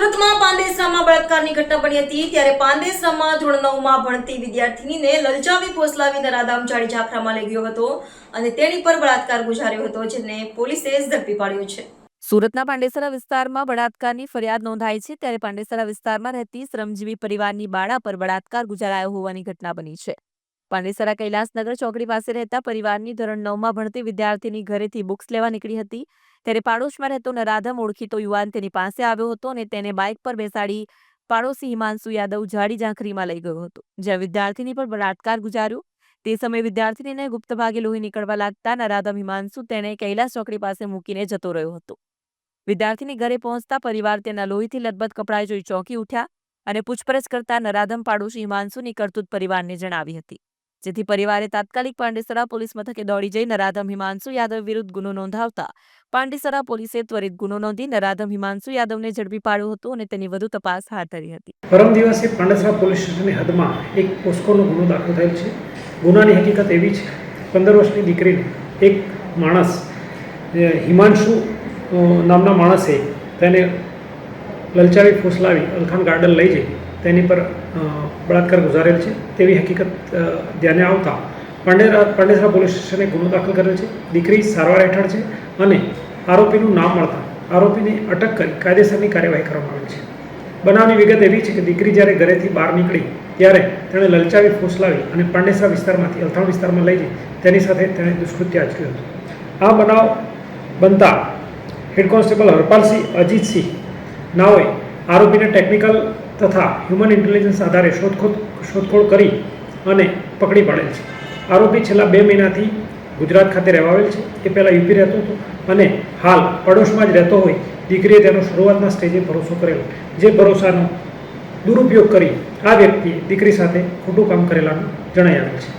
સુરતમાં પાંદેસરામાં બળાત્કારની ઘટના બની હતી. ત્યારે પાંદેસરામાં ધોરણ નવમાં ભણતી વિદ્યાર્થીનીને લલચાવી ફોસલાવી નરાધામ જાડી ઝાખરામાં લઈ ગયો હતો અને તેની પર બળાત્કાર ગુજાર્યો હતો, જેને પોલીસે ઝડપી પાડ્યો છે. સુરતના પાંડેસરા વિસ્તારમાં બળાત્કારની ફરિયાદ નોંધાઈ છે. ત્યારે પાંડેસરા વિસ્તારમાં રહેતી શ્રમજીવી પરિવારની બાળા પર બળાત્કાર ગુજારાયો હોવાની ઘટના બની છે. પાંડેસરા કૈલાસનગર ચોકડી પાસે રહેતા પરિવારની ધોરણ નવમાં ભણતી વિદ્યાર્થીની ઘરેથી બુક્સ લેવા નીકળી હતી. ત્યારે પાડોશમાં રહેતો નરાધમ ઓળખીતો યુવાન તેની પાસે આવ્યો હતો અને તેને બાઇક પર બેસાડી પાડોશી હિમાંશુ યાદવ જાડી ઝાંખરીમાં લઈ ગયો હતો. જ્યાં વિદ્યાર્થીની પર બળાત્કાર ગુજાર્યો. તે સમયે વિદ્યાર્થીનીને ગુપ્ત ભાગે લોહી નીકળવા લાગતા નરાધમ હિમાંશુ તેને કૈલાસ ચોકડી પાસે મૂકીને જતો રહ્યો હતો. વિદ્યાર્થીની ઘરે પહોંચતા પરિવાર તેના લોહીથી લથબથ કપડાએ જોઈ ચોંકી ઉઠ્યા અને પૂછપરછ કરતા નરાધમ પાડોશી હિમાંશુની કરતૂત પરિવારને જણાવી હતી. જેથી પરિવારે તાત્કાલિક પાંડેસરા પોલીસ મથકે દોડી જઈ નરાધમ હિમાંશુ યાદવ વિરુદ્ધ ગુનો નોંધાવતા પાંડેસરા પોલીસે ત્વરિત ગુનો નોંધી નરાધમ હિમાંશુ યાદવને ઝડપી પાડ્યો હતો અને તેની વધુ તપાસ હાથ ધરી હતી. પરમ દિવસે પાંડેસરા પોલીસ સ્ટેશનની હદમાં એક પોસ્કોનો ગુનો દાખલ થયેલ છે. ગુનાની હકીકત એવી છે, પંદર વર્ષની દીકરીને એક માણસ હિમાંશુ નામના માણસે તેને લલચાવી ફૂસલાવી અલખાન ગાર્ડન લઈ જઈ તેની પર બળાત્કાર ગુજારેલ છે તેવી હકીકત ધ્યાને આવતા પાંડેરા, પાંડેસરા પોલીસ સ્ટેશને ગુનો દાખલ કરેલ છે. દીકરી સારવાર હેઠળ છે અને આરોપીનું નામ મળતા આરોપીને અટક કરી કાયદેસરની કાર્યવાહી કરવામાં આવેલ છે. બનાવની વિગત એવી છે કે દીકરી જ્યારે ઘરેથી બહાર નીકળી ત્યારે તેણે લલચાવી, ફૂસલાવી અને પાંડેસરા વિસ્તારમાંથી અલથાણ વિસ્તારમાં લઈ જઈ તેની સાથે તેણે દુષ્કૃત્ય આચર્યું હતું. આ બનાવ બનતા હેડ કોન્સ્ટેબલ હરપાલસિંહ, અજીતસિંહ નાઓએ આરોપીને ટેકનિકલ તથા હ્યુમન ઇન્ટેલિજન્સ આધારે શોધખોળ શોધખોળ કરી અને પકડી પાડેલ છે. આરોપી છેલ્લા બે મહિનાથી ગુજરાત ખાતે રહેવા આવેલ છે. એ પહેલાં યુપી રહેતો હતો અને હાલ પડોશમાં જ રહેતો હોય દીકરીએ તેનો શરૂઆતના સ્ટેજે ભરોસો કરેલો. જે ભરોસાનો દુરુપયોગ કરી આ વ્યક્તિએ દીકરી સાથે ખોટું કામ કરેલાનું જણાઈ છે.